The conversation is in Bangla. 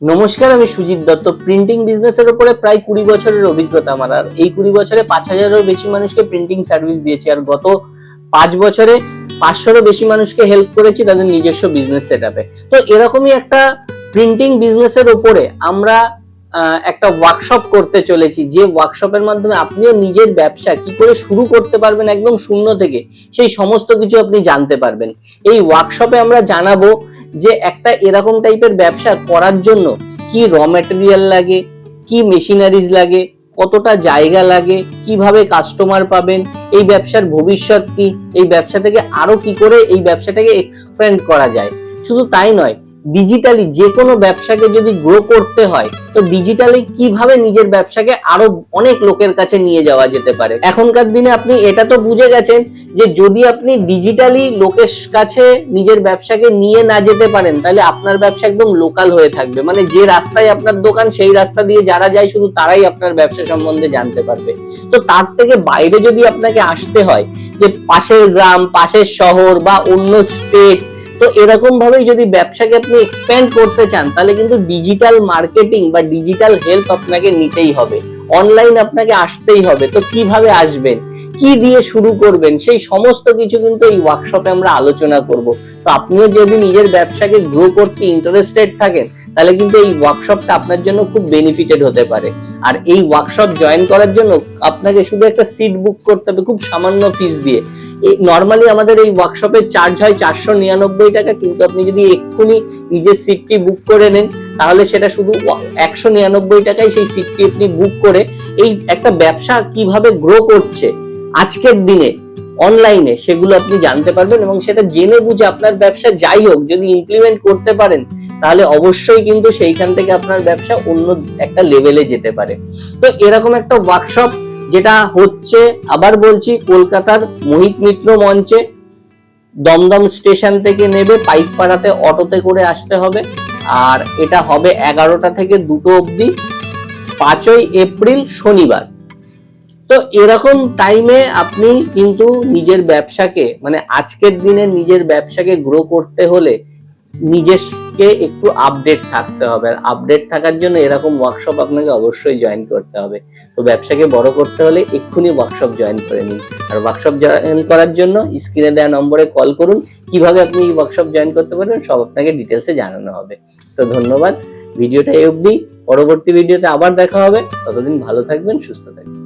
নমস্কার, আমি সুজিত দত্ত। প্রিন্টিং বিজনেসের উপরে প্রায় কুড়ি বছরের অভিজ্ঞতা আমার। আর এই কুড়ি বছরে পাঁচ হাজারেরও বেশি মানুষকে প্রিন্টিং সার্ভিস দিয়েছি। আর গত পাঁচ বছরে পাঁচশোরও বেশি মানুষকে হেল্প করেছি তাদের নিজস্ব বিজনেস সেট তো এরকমই একটা প্রিন্টিং বিজনেসের ওপরে আমরা একটা ওয়ার্কশপ করতে চলেছি। যে ওয়ার্কশপের মাধ্যমে আপনিও নিজের ব্যবসা কি করে শুরু করতে পারবেন একদম শূন্য থেকে, সেই সমস্ত কিছু আপনি জানতে পারবেন। এই ওয়ার্কশপে আমরা জানাব যে একটা এরকম টাইপের ব্যবসা করার জন্য কি র ম্যাটেরিয়াল লাগে, কি মেশিনারিজ লাগে, কতটা জায়গা লাগে, কীভাবে কাস্টমার পাবেন, এই ব্যবসার ভবিষ্যৎ কি, এই ব্যবসা থেকে আরও কি করে এই ব্যবসাটাকে এক্সপ্যান্ড করা যায়। শুধু তাই নয় ডিজিটালি যে কোনো ব্যবসাকে যদি গ্রো করতে হয়, তো ডিজিটালি কীভাবে নিজের ব্যবসাকে আরও অনেক লোকের কাছে নিয়ে যাওয়া যেতে পারে? এখনকার দিনে আপনি এটা তো বুঝে গেছেন যে যদি আপনি ডিজিটালি লোকের কাছে নিজের ব্যবসাকে নিয়ে না যেতে পারেন, তাহলে আপনার ব্যবসা একদম লোকাল হয়ে থাকবে। মানে যে রাস্তায় আপনার দোকান, সেই রাস্তা দিয়ে যারা যায়, শুধু তারাই আপনার ব্যবসা সম্বন্ধে জানতে পারবে। তো তার থেকে বাইরে যদি আপনাকে আসতে হয়, যে পাশের গ্রাম, পাশের শহর বা অন্য স্টেট তো এরকম ভাবেই যদি ব্যবসাকে আপনি এক্সপ্যান্ড করতে চান, তাহলে কিন্তু ডিজিটাল মার্কেটিং বা ডিজিটাল হেল্প আপনাকে নিতেই হবে। অনলাইন আপনাকে আসতেই হবে। তো কীভাবে আসবেন? কি দিয়ে শুরু করবেন? সেই সমস্ত কিছু কিন্তু এই ওয়ার্কশপে আমরা আলোচনা করব। তো আপনিও যদি নিজের ব্যবসাকে গ্রো করতে ইন্টারেস্টেড থাকেন, তাহলে কিন্তু এই ওয়ার্কশপটা আপনার জন্য খুব বেনিফিটেড হতে পারে। আর এই ওয়ার্কশপ জয়েন করার জন্য আপনাকে শুধু একটা সিট বুক করতে হবে, খুব সামান্য ফিস দিয়ে। এই নর্মালি আমাদের এই ওয়ার্কশপের চার্জ হয় চারশো নিরানব্বই টাকা, কিন্তু আপনি যদি এক্ষুনি নিজের সিটটি বুক করে নেন তাহলে সেটা শুধু একশো নিরানব্বই টাকায় সেই সিটটি আপনি বুক করে এই একটা ব্যবসা কীভাবে গ্রো করছে আজকের দিনে অনলাইনে সেগুলো আপনি জানতে পারবেন এবং সেটা জেনে বুঝে আপনার ব্যবসা যাই হোক, যদি ইমপ্লিমেন্ট করতে পারেন, তাহলে অবশ্যই কিন্তু সেইখান থেকে আপনার ব্যবসা অন্য একটা লেভেলে যেতে পারে। তো এরকম একটা ওয়ার্কশপ যেটা হচ্ছে, আবার বলছি, কলকাতার মোহিত মিত্র মঞ্চে দমদম স্টেশন থেকে নেবে, পাইকপাড়াতে অটোতে করে আসতে হবে। আর এটা হবে এগারোটা থেকে দুটো অবধি, পাঁচই এপ্রিল শনিবার। তো এরকম টাইমে আপনি কিন্তু নিজের ব্যবসাকে মানে আজকের দিনে নিজের ব্যবসাকে গ্রো করতে হলে নিজেকে একটু আপডেট থাকতে হবে। আর আপডেট থাকার জন্য এরকম ওয়ার্কশপ আপনাকে অবশ্যই জয়েন করতে হবে। তো ব্যবসাকে বড় করতে হলে এক্ষুনি ওয়ার্কশপ জয়েন করে নিন। আর ওয়ার্কশপ জয়েন করার জন্য স্ক্রিনে দেওয়া নম্বরে কল করুন। কীভাবে আপনি এই ওয়ার্কশপ জয়েন করতে পারবেন সব আপনাকে ডিটেলসে জানানো হবে। তো ধন্যবাদ। ভিডিওটা এই অবধি। পরবর্তী ভিডিওতে আবার দেখা হবে। ততদিন ভালো থাকবেন, সুস্থ থাকবেন।